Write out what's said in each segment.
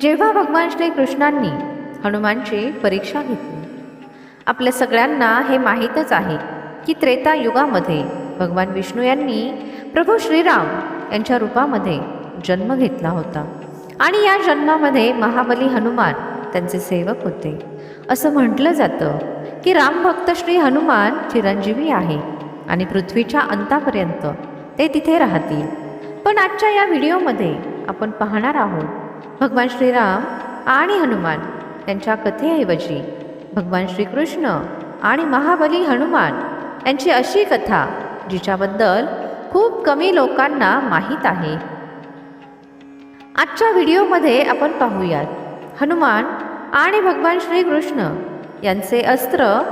जेव्हा भगवान श्रीकृष्णांनी हनुमानची परीक्षा घेतली आपल्या सगळ्यांना हे माहीतच आहे की त्रेता युगामध्ये भगवान विष्णू यांनी प्रभू श्रीराम यांच्या रूपामध्ये जन्म घेतला होता. आणि या जन्मामध्ये महाबली हनुमान त्यांचे सेवक होते. असं म्हटलं जातं की रामभक्त श्री हनुमान चिरंजीवी आहे आणि पृथ्वीच्या अंतापर्यंत ते तिथे राहतील. पण आजच्या या व्हिडिओमध्ये आपण पाहणार आहोत भगवान श्रीराम आणि हनुमान यांच्या कथेऐवजी भगवान श्रीकृष्ण आणि महाबली हनुमान यांची अशी कथा जिच्याबद्दल खूप कमी लोकांना माहीत आहे. आजच्या व्हिडिओमध्ये आपण पाहूयात हनुमान आणि भगवान श्रीकृष्ण यांचे अस्त्र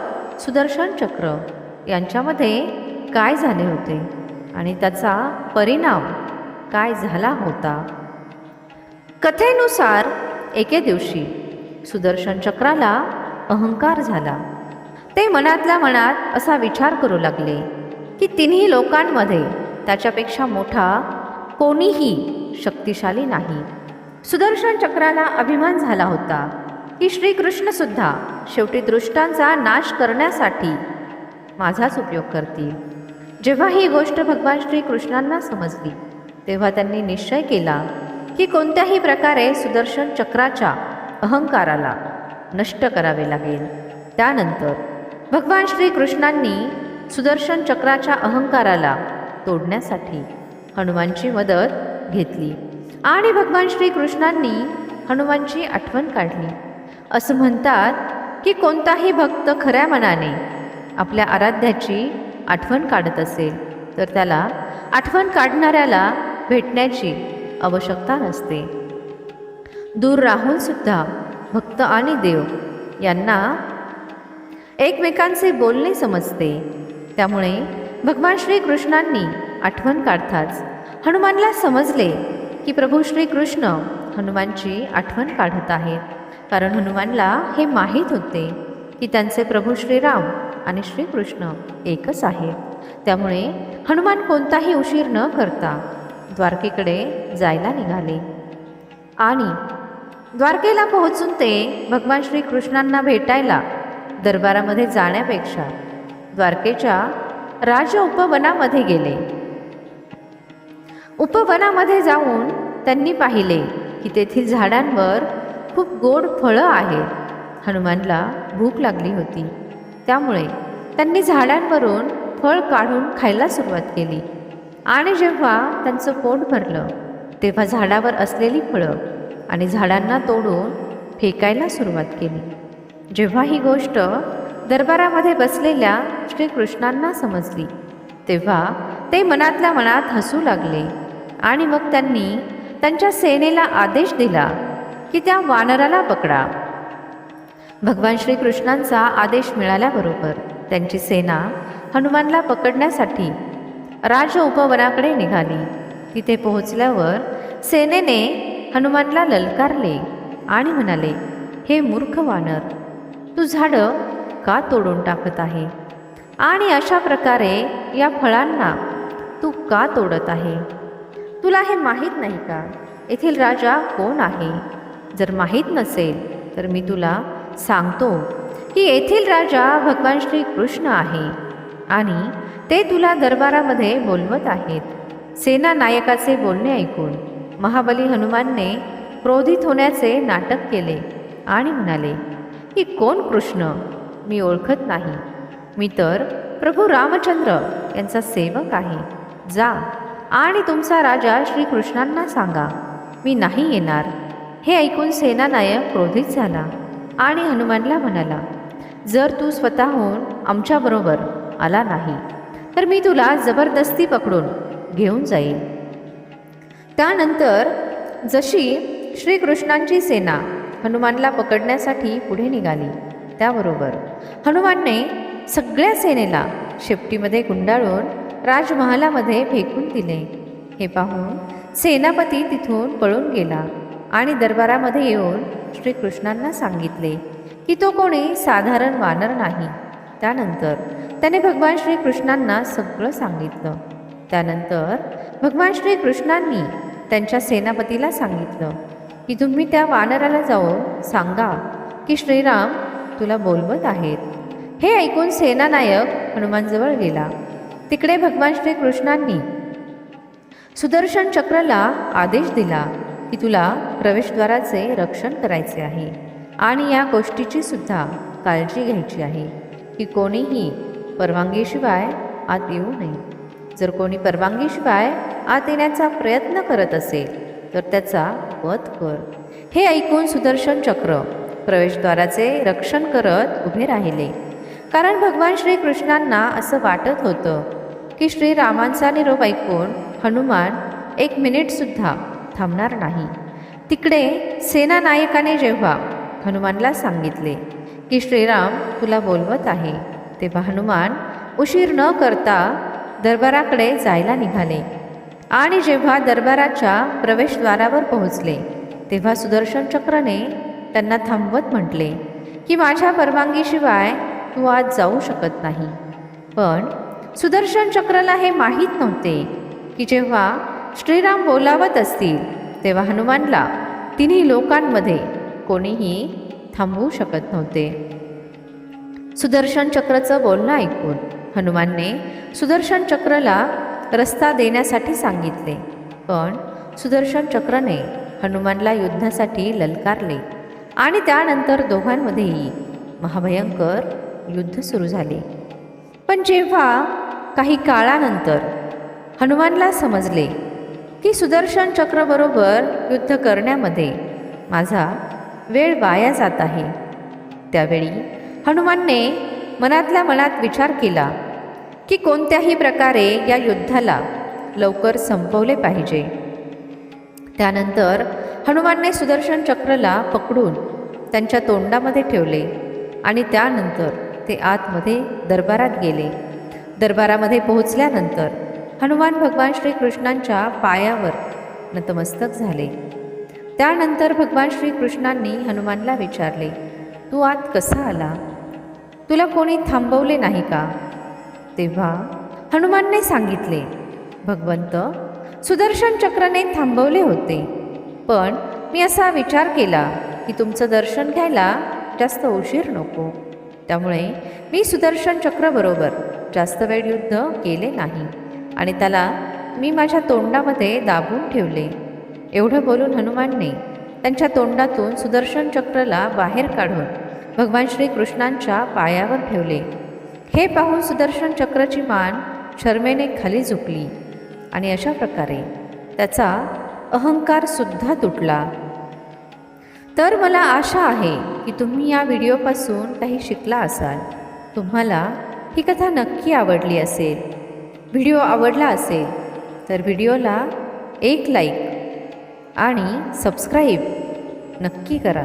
सुदर्शन चक्र यांच्यामध्ये काय झाले होते आणि त्याचा परिणाम काय झाला होता? कथेनुसार एके दिवशी सुदर्शन चक्राला अहंकार झाला. ते मनातल्या मनात असा विचार करू लागले की तिन्ही लोकांमध्ये त्याच्यापेक्षा मोठा कोणीही शक्तिशाली नाही. सुदर्शन चक्राला अभिमान झाला होता की श्रीकृष्णसुद्धा शेवटी दृष्टांचा नाश करण्यासाठी माझाच उपयोग करतील. जेव्हा ही गोष्ट भगवान श्रीकृष्णांना समजली तेव्हा त्यांनी निश्चय केला की कोणत्याही प्रकारे सुदर्शन चक्राच्या अहंकाराला नष्ट करावे लागेल. त्यानंतर भगवान श्रीकृष्णांनी सुदर्शन चक्राच्या अहंकाराला तोडण्यासाठी हनुमानची मदत घेतली आणि भगवान श्रीकृष्णांनी हनुमानची आठवण काढली. असं म्हणतात की कोणताही भक्त खऱ्या मनाने आपल्या आराध्याची आठवण काढत असेल तर त्याला आठवण काढणाऱ्याला भेटण्याची आवश्यकता नसते. दूर राहून सुद्धा भक्त आणि देव यांना एकमेकांचे बोलणे समजते. त्यामुळे भगवान श्रीकृष्णांनी आठवण काढताच हनुमानला समजले की प्रभू श्रीकृष्ण हनुमानची आठवण काढत आहेत. कारण हनुमानला हे माहीत होते की त्यांचे प्रभू श्रीराम आणि श्रीकृष्ण एकच आहे त्यामुळे हनुमान कोणताही उशीर न करता द्वारकेकडे जायला निघाले. आणि द्वारकेला पोहोचून ते भगवान श्रीकृष्णांना भेटायला दरबारामध्ये जाण्यापेक्षा द्वारकेच्या राज उपवनामध्ये गेले. उपवनामध्ये जाऊन त्यांनी पाहिले की तेथील झाडांवर खूप गोड फळं आहेत. हनुमानला भूक लागली होती. त्यामुळे त्यांनी झाडांवरून फळ काढून खायला सुरुवात केली. आणि जेव्हा त्यांचं पोट भरलं तेव्हा झाडावर असलेली फळं आणि झाडांना तोडून फेकायला सुरुवात केली. जेव्हा ही गोष्ट दरबारामध्ये बसलेल्या श्रीकृष्णांना समजली तेव्हा ते मनातल्या मनात हसू लागले आणि मग त्यांनी त्यांच्या सेनेला आदेश दिला की त्या वानराला पकडा. भगवान श्रीकृष्णांचा आदेश मिळाल्याबरोबर त्यांची सेना हनुमानला पकडण्यासाठी राज उपवनाकडे निघाली. तिथे पोहोचल्यावर सेनेने हनुमानला ललकारले आणि म्हणाले हे मूर्ख वानर तू झाडं का तोडून टाकत आहे? आणि अशा प्रकारे या फळांना तू का तोडत आहे? तुला हे माहीत नाही का? येथील राजा कोण आहे? जर माहीत नसेल तर मी तुला सांगतो की येथील राजा भगवान श्री कृष्ण आहे आणि ते तुला दरबारामध्ये बोलवत आहेत. सेना नायकाचे बोलणे ऐकून महाबली हनुमानने क्रोधित होण्याचे नाटक केले आणि म्हणाले की कोण कृष्ण? मी ओळखत नाही. मी तर प्रभू रामचंद्र यांचा सेवक आहे. जा आणि तुमचा राजा श्रीकृष्णांना सांगा. मी नाही येणार. हे ऐकून सेनानायक क्रोधित झाला आणि हनुमानला म्हणाला जर तू स्वतःहून आमच्याबरोबर आला नाही तर मी तुला जबरदस्ती पकडून घेऊन जाईल त्यानंतर जशी श्रीकृष्णांची सेना हनुमानला पकडण्यासाठी पुढे निघाली त्याबरोबर हनुमानने सगळ्या सेनेला शेपटीमध्ये गुंडाळून राजमहालामध्ये फेकून दिले. हे पाहून सेनापती तिथून पळून गेला आणि दरबारामध्ये येऊन श्रीकृष्णांना सांगितले की तो कोणी साधारण वानर नाही. त्यानंतर त्याने भगवान श्रीकृष्णांना सगळं सांगितलं. त्यानंतर भगवान श्रीकृष्णांनी त्यांच्या सेनापतीला सांगितलं की तुम्ही त्या वानराला जाऊन सांगा की श्रीराम तुला बोलवत आहेत. हे ऐकून सेनानायक हनुमानजवळ गेला. तिकडे भगवान श्रीकृष्णांनी सुदर्शन चक्रला आदेश दिला की तुला प्रवेशद्वाराचे रक्षण करायचे आहे आणि या गोष्टीची सुद्धा काळजी घ्यायची आहे की कोणीही परवानगीशिवाय आत येऊ नये. जर कोणी परवानगीशिवाय आत येण्याचा प्रयत्न करत असेल तर त्याचा वध कर. हे ऐकून सुदर्शन चक्र प्रवेशद्वाराचे रक्षण करत उभे राहिले. कारण भगवान श्रीकृष्णांना असं वाटत होतं की श्रीरामांचा निरोप ऐकून हनुमान एक मिनिटसुद्धा थांबणार नाही. तिकडे सेनानायकाने जेव्हा हनुमानला सांगितले की श्रीराम तुला बोलवत आहे तेव्हा हनुमान उशीर न करता दरबाराकडे जायला निघाले. आणि जेव्हा दरबाराच्या प्रवेशद्वारावर पोहोचले तेव्हा सुदर्शन चक्रने त्यांना थांबवत म्हटले की माझ्या परवानगीशिवाय तू आज जाऊ शकत नाही. पण सुदर्शन चक्रला हे माहीत नव्हते की जेव्हा श्रीराम बोलावत असतील तेव्हा हनुमानला तिन्ही लोकांमध्ये कोणीही थांबवू शकत नव्हते. सुदर्शन चक्रचं बोलणं ऐकून हनुमानने सुदर्शन चक्रला रस्ता देण्यासाठी सांगितले. पण सुदर्शन चक्रने हनुमानला युद्धासाठी ललकारले आणि त्यानंतर दोघांमध्येही महाभयंकर युद्ध सुरू झाले. पण जेव्हा काही काळानंतर हनुमानला समजले की सुदर्शन चक्रबरोबर युद्ध करण्यामध्ये माझा वेळ वाया जात आहे त्यावेळी हनुमानने मनातल्या मनात विचार केला की कोणत्याही प्रकारे या युद्धाला लवकर संपवले पाहिजे. त्यानंतर हनुमानने सुदर्शन चक्रला पकडून त्यांच्या तोंडामध्ये ठेवले आणि त्यानंतर ते आतमध्ये दरबारात गेले. दरबारामध्ये पोहोचल्यानंतर हनुमान भगवान श्रीकृष्णांच्या पायावर नतमस्तक झाले. त्यानंतर भगवान श्रीकृष्णांनी हनुमानला विचारले तू आत कसा आला? तुला कोणी थांबवले नाही का? तेव्हा हनुमानने सांगितले भगवंत सुदर्शन चक्राने थांबवले होते. पण मी असा विचार केला की तुमचं दर्शन घ्यायला जास्त उशीर नको. त्यामुळे मी सुदर्शन चक्रबरोबर जास्त वेळ युद्ध केले नाही आणि त्याला मी माझ्या तोंडामध्ये दाबून ठेवले. एवढं बोलून हनुमानने त्यांच्या तोंडातून सुदर्शन चक्रला बाहेर काढून भगवान श्रीकृष्णांच्या पायावर ठेवले. हे पाहून सुदर्शन चक्राची मान शर्मेने खाली झुकली आणि अशा प्रकारे त्याचा अहंकारसुद्धा तुटला. तर मला आशा आहे की तुम्ही या व्हिडिओपासून काही शिकला असाल. तुम्हाला ही कथा नक्की आवडली असेल व्हिडिओ आवडला असेल तर व्हिडिओला एक लाईक आणि सबस्क्राईब नक्की करा.